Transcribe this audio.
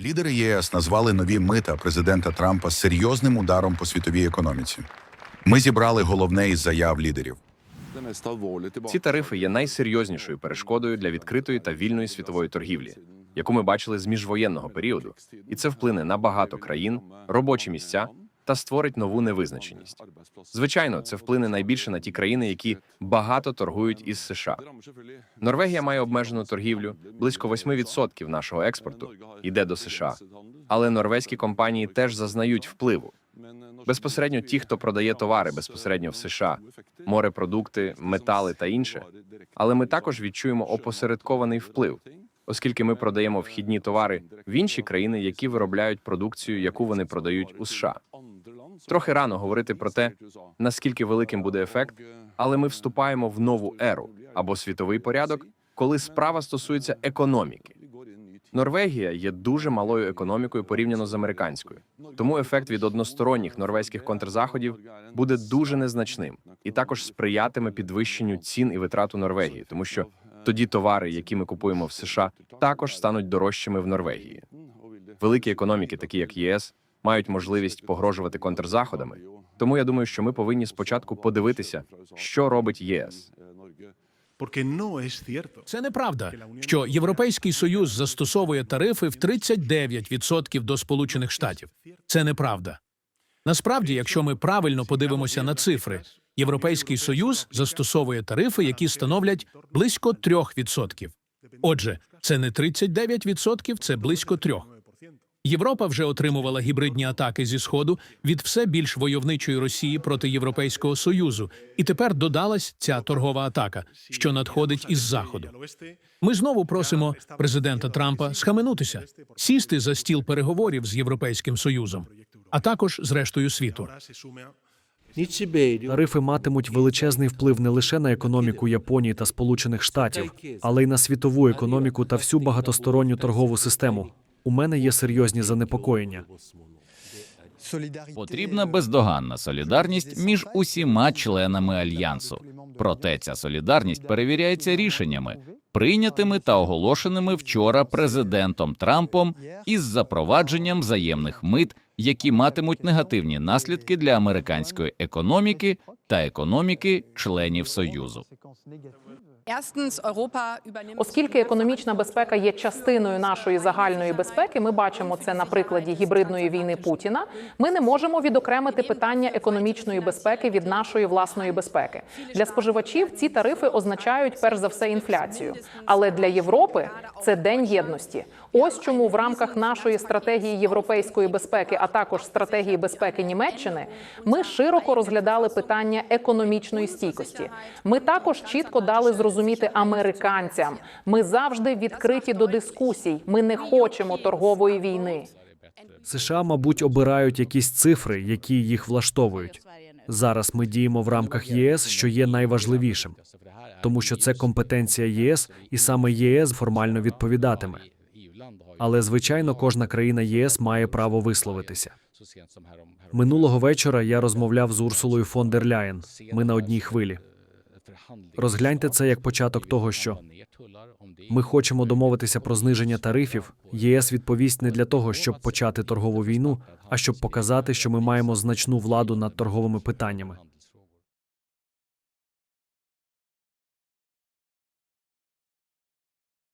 Лідери ЄС назвали нові мита президента Трампа серйозним ударом по світовій економіці. Ми зібрали головне із заяв лідерів. Ці тарифи є найсерйознішою перешкодою для відкритої та вільної світової торгівлі, яку ми бачили з міжвоєнного періоду, і це вплине на багато країн, робочі місця та створить нову невизначеність. Звичайно, це вплине найбільше на ті країни, які багато торгують із США. Норвегія має обмежену торгівлю. Близько 8% нашого експорту йде до США. Але норвезькі компанії теж зазнають впливу. Безпосередньо ті, хто продає товари безпосередньо в США, морепродукти, метали та інше. Але ми також відчуємо опосередкований вплив, оскільки ми продаємо вхідні товари в інші країни, які виробляють продукцію, яку вони продають у США. Трохи рано говорити про те, наскільки великим буде ефект, але ми вступаємо в нову еру або світовий порядок, коли справа стосується економіки. Норвегія є дуже малою економікою порівняно з американською, тому ефект від односторонніх норвезьких контрзаходів буде дуже незначним і також сприятиме підвищенню цін і витрат у Норвегії, тому що тоді товари, які ми купуємо в США, також стануть дорожчими в Норвегії. Великі економіки, такі як ЄС, мають можливість погрожувати контрзаходами. Тому я думаю, що ми повинні спочатку подивитися, що робить ЄС. Це неправда, що Європейський Союз застосовує тарифи в 39% до Сполучених Штатів. Це неправда. Насправді, якщо ми правильно подивимося на цифри, Європейський Союз застосовує тарифи, які становлять близько 3%. Отже, це не 39%, це близько 3%. Європа вже отримувала гібридні атаки зі сходу від все більш войовничої Росії проти Європейського союзу, і тепер додалась ця торгова атака, що надходить із заходу. Ми знову просимо президента Трампа схаменутися, сісти за стіл переговорів з Європейським Союзом, а також з рештою світу. Тарифи матимуть величезний вплив не лише на економіку Японії та Сполучених Штатів, але й на світову економіку та всю багатосторонню торгову систему. У мене є серйозні занепокоєння. Потрібна бездоганна солідарність між усіма членами альянсу. Проте ця солідарність перевіряється рішеннями, прийнятими та оголошеними вчора президентом Трампом із запровадженням взаємних мит, які матимуть негативні наслідки для американської економіки та економіки членів союзу. Оскільки економічна безпека є частиною нашої загальної безпеки, ми бачимо це на прикладі гібридної війни Путіна. Ми не можемо відокремити питання економічної безпеки від нашої власної безпеки. Для споживачів ці тарифи означають перш за все інфляцію. Але для Європи це день єдності. Ось чому в рамках нашої стратегії європейської безпеки, а також стратегії безпеки Німеччини, ми широко розглядали питання економічної стійкості. Ми також чітко дали зрозуміти американцям. Ми завжди відкриті до дискусій. Ми не хочемо торгової війни. США, мабуть, обирають якісь цифри, які їх влаштовують. Зараз ми діємо в рамках ЄС, що є найважливішим, тому що це компетенція ЄС, і саме ЄС формально відповідатиме. Але звичайно, кожна країна ЄС має право висловитися. Минулого вечора я розмовляв з Урсулою фон дер Ляєн. Ми на одній хвилі. Розгляньте це як початок того, що ми хочемо домовитися про зниження тарифів. ЄС відповість не для того, щоб почати торгову війну, а щоб показати, що ми маємо значну владу над торговими питаннями.